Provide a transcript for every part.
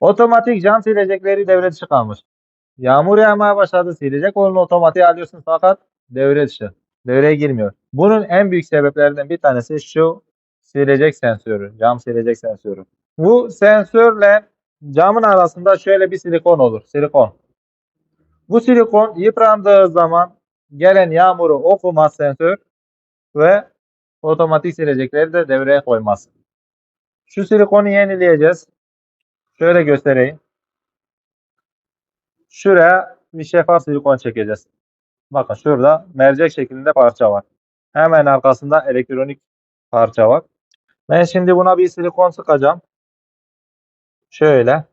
Otomatik cam silecekleri devre dışı kalmış. Yağmur yağmaya başladı. Silecek kolunu otomatiğe alıyorsun fakat devre dışı. Devreye girmiyor. Bunun en büyük sebeplerinden bir tanesi şu silecek sensörü. Cam silecek sensörü. Bu sensörle camın arasında şöyle bir silikon olur. Silikon. Bu silikon yıprandığı zaman gelen yağmuru okumaz sensör ve otomatik silecekleri de devreye koymaz. Şu silikonu yenileyeceğiz. Şöyle göstereyim. Şuraya bir şeffaf silikon çekeceğiz. Bakın şurada mercek şeklinde parça var. Hemen arkasında elektronik parça var. Ben şimdi buna bir silikon sıkacağım. Şöyle.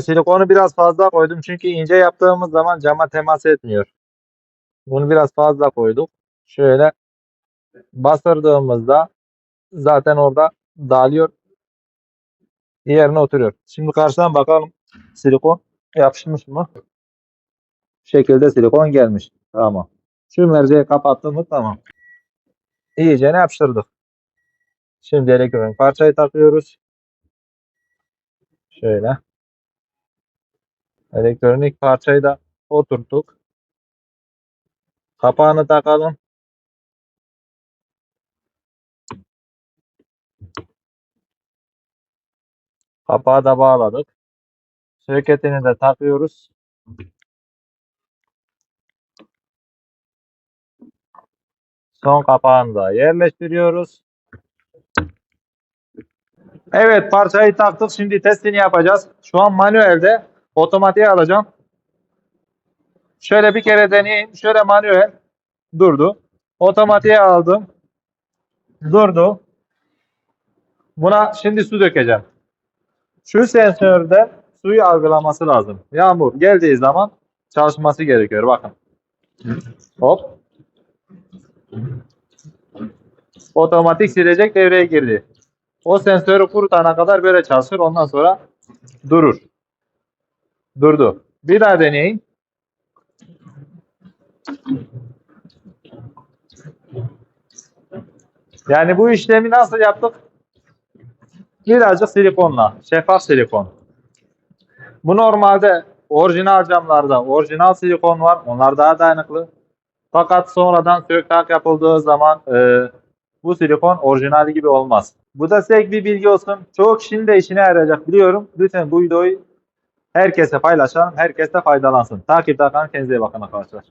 Silikonu biraz fazla koydum çünkü ince yaptığımız zaman cama temas etmiyor. Bunu biraz fazla koyduk. Şöyle bastırdığımızda zaten orada dağılıyor. Yerine oturuyor. Şimdi karşıdan bakalım silikon yapışmış mı? Bu şekilde silikon gelmiş. Tamam. Şu merceği kapattım mı? Tamam. İyice yapıştırdık. Şimdi elektronik parçayı takıyoruz. Şöyle. Elektronik parçayı da oturttuk. Kapağını takalım. Kapağı da bağladık. Söketini de takıyoruz. Son kapağını da yerleştiriyoruz. Evet parçayı taktık. Şimdi testini yapacağız. Şu an manuelde. Otomatiğe alacağım. Şöyle bir kere deneyeyim. Şöyle manuel. Durdu. Otomatiğe aldım. Durdu. Buna şimdi su dökeceğim. Şu sensörde suyu algılaması lazım. Yağmur geldiği zaman çalışması gerekiyor. Bakın. Hop. Otomatik silecek devreye girdi. O sensörü kurutana kadar böyle çalışır. Ondan sonra durur. Durdu. Bir daha deneyin. Yani bu işlemi nasıl yaptık? Birazcık silikonla. Şeffaf silikon. Bu normalde orijinal camlarda orijinal silikon var. Onlar daha dayanıklı. Fakat sonradan sök yapıldığı zaman e, bu silikon orijinali gibi olmaz. Bu da size bir bilgi olsun. Çoğu kişinin de işine yarayacak biliyorum. Lütfen bu videoyu herkese paylaşalım. Herkes de faydalansın. Takipte kalın. Kendinize iyi bakın arkadaşlar.